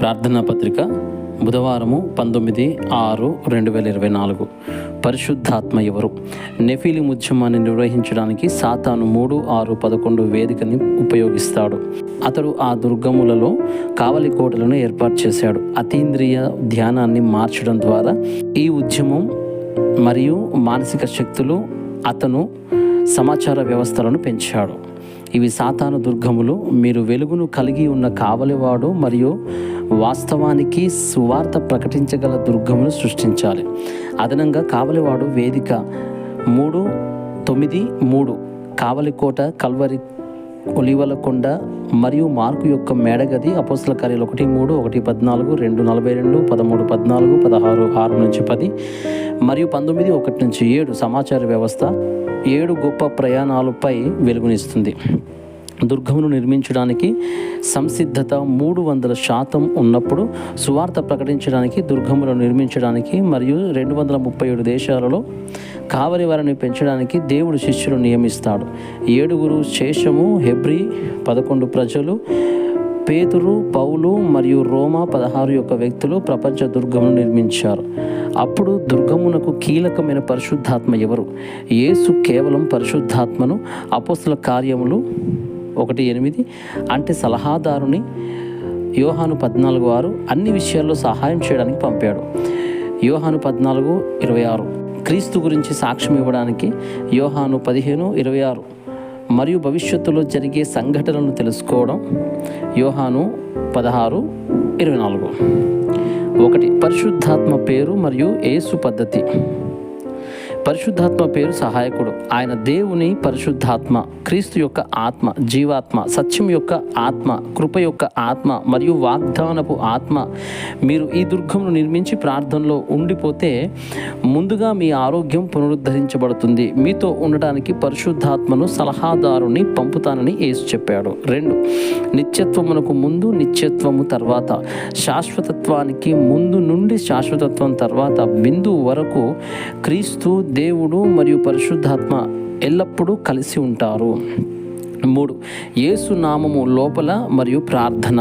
ప్రార్థనా పత్రిక బుధవారము పంతొమ్మిది ఆరు రెండు వేల ఇరవై నాలుగు. పరిశుద్ధాత్మ ఎవరు? నెఫీలి ఉద్యమాన్ని నిర్వహించడానికి సాతాను మూడు ఆరు పదకొండు వేదికని ఉపయోగిస్తాడు. అతడు ఆ దుర్గములలో కావలి కోటలను ఏర్పాటు చేశాడు. అతీంద్రియ ధ్యానాన్ని మార్చడం ద్వారా ఈ ఉద్యమం మరియు మానసిక శక్తులు అతను సమాచార వ్యవస్థలను పెంచాడు. ఇవి సాతాను దుర్గములు. మీరు వెలుగును కలిగి ఉన్న కావలివాడు మరియు వాస్తవానికి సువార్త ప్రకటించగల దుర్గమును సృష్టించాలి. అదనంగా కావలివాడు వేదిక మూడు తొమ్మిది మూడు కావలికోట కల్వరి ఒలివల కొండ మరియు మార్కు యొక్క మేడగది అపోసల కార్యాలు ఒకటి మూడు ఒకటి పద్నాలుగు రెండు నలభై రెండు పదమూడు పద్నాలుగు పదహారు ఆరు నుంచి పది మరియు పంతొమ్మిది ఒకటి నుంచి ఏడు సమాచార వ్యవస్థ ఏడు గొప్ప ప్రయాణాలపై వెలుగునిస్తుంది. దుర్గమును నిర్మించడానికి సంసిద్ధత మూడు వందల శాతం ఉన్నప్పుడు సువార్త ప్రకటించడానికి దుర్గములను నిర్మించడానికి మరియు రెండు వందల ముప్పై ఏడు దేశాలలో కావలి వారిని పెంచడానికి దేవుడు శిష్యులు నియమిస్తాడు. ఏడుగురు శేషము హెబ్రి పదకొండు ప్రజలు పేతురు పౌలు మరియు రోమా పదహారు యొక్క వ్యక్తులు ప్రపంచ దుర్గమును నిర్మించారు. అప్పుడు దుర్గమునకు కీలకమైన పరిశుద్ధాత్మ ఎవరు? యేసు కేవలం పరిశుద్ధాత్మను అపోస్తుల కార్యములు ఒకటి ఎనిమిది. అంటే సలహాదారుని యోహాను పద్నాలుగు ఆరు అన్ని విషయాల్లో సహాయం చేయడానికి పంపాడు. యోహాను పద్నాలుగు ఇరవై ఆరు. క్రీస్తు గురించి సాక్ష్యం ఇవ్వడానికి యోహాను పదిహేను ఇరవై ఆరు. మరియు భవిష్యత్తులో జరిగే సంఘటనలను తెలుసుకోవడం యోహాను పదహారు ఇరవై నాలుగు. ఒకటి పరిశుద్ధాత్మ పేరు మరియు ఏసు పద్ధతి. పరిశుద్ధాత్మ పేరు సహాయకుడు. ఆయన దేవుని పరిశుద్ధాత్మ క్రీస్తు యొక్క ఆత్మ జీవాత్మ సత్యం యొక్క ఆత్మ కృప యొక్క ఆత్మ మరియు వాగ్దానపు ఆత్మ. మీరు ఈ దుర్గమును నిర్మించి ప్రార్థనలో ఉండిపోతే ముందుగా మీ ఆరోగ్యం పునరుద్ధరించబడుతుంది. మీతో ఉండడానికి పరిశుద్ధాత్మను సలహాదారుని పంపుతానని యేసు చెప్పాడు. రెండు నిత్యత్వమునకు ముందు నిత్యత్వము తర్వాత. శాశ్వతత్వానికి ముందు నుండి శాశ్వతత్వం తర్వాత బిందు వరకు క్రీస్తు దేవుడు మరియు పరిశుద్ధాత్మ ఎల్లప్పుడూ కలిసి ఉంటారు. మూడు యేసు నామము లోపల మరియు ప్రార్థన.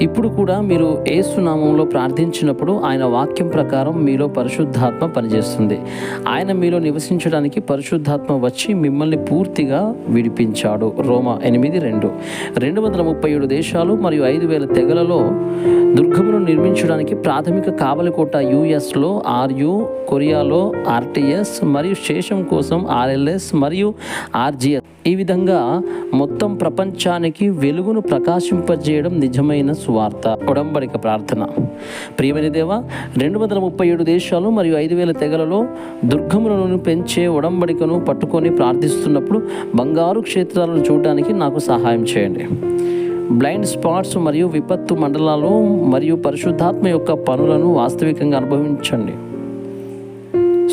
ఇప్పుడు కూడా మీరు ఏసునామంలో ప్రార్థించినప్పుడు ఆయన వాక్యం ప్రకారం మీలో పరిశుద్ధాత్మ పనిచేస్తుంది. ఆయన మీలో నివసించడానికి పరిశుద్ధాత్మ వచ్చి మిమ్మల్ని పూర్తిగా విడిపించాడు. రోమా ఎనిమిది రెండు. రెండు వందల ముప్పై ఏడు దేశాలు మరియు ఐదు వేల తెగలలో దుర్గమును నిర్మించడానికి ప్రాథమిక కావలికోట యుఎస్లో ఆర్యు కొరియాలో ఆర్టీఎస్ మరియు శేషం కోసం ఆర్ఎల్ఎస్ మరియు ఆర్జిఎస్ ఈ విధంగా మొత్తం ప్రపంచానికి వెలుగును ప్రకాశింపజేయడం నిజమైన సువార్త. ఉడంబడిక ప్రార్థన. ప్రియమైన దేవ రెండు వందల ముప్పై ఏడు దేశాలు మరియు ఐదు వేల తెగలలో దుర్గములను పెంచే ఉడంబడికను పట్టుకొని ప్రార్థిస్తున్నప్పుడు బంగారు క్షేత్రాలను చూడడానికి నాకు సహాయం చేయండి. బ్లైండ్ స్పాట్స్ మరియు విపత్తు మండలాలు మరియు పరిశుద్ధాత్మ యొక్క పనులను వాస్తవికంగా అనుభవించండి.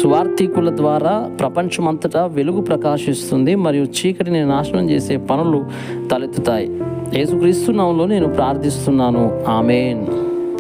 స్వార్థికుల ద్వారా ప్రపంచమంతటా వెలుగు ప్రకాశిస్తుంది మరియు చీకటిని నాశనం చేసే పనులు తలెత్తుతాయి. యేసుక్రీస్తు నామంలో నేను ప్రార్థిస్తున్నాను. ఆమెన్.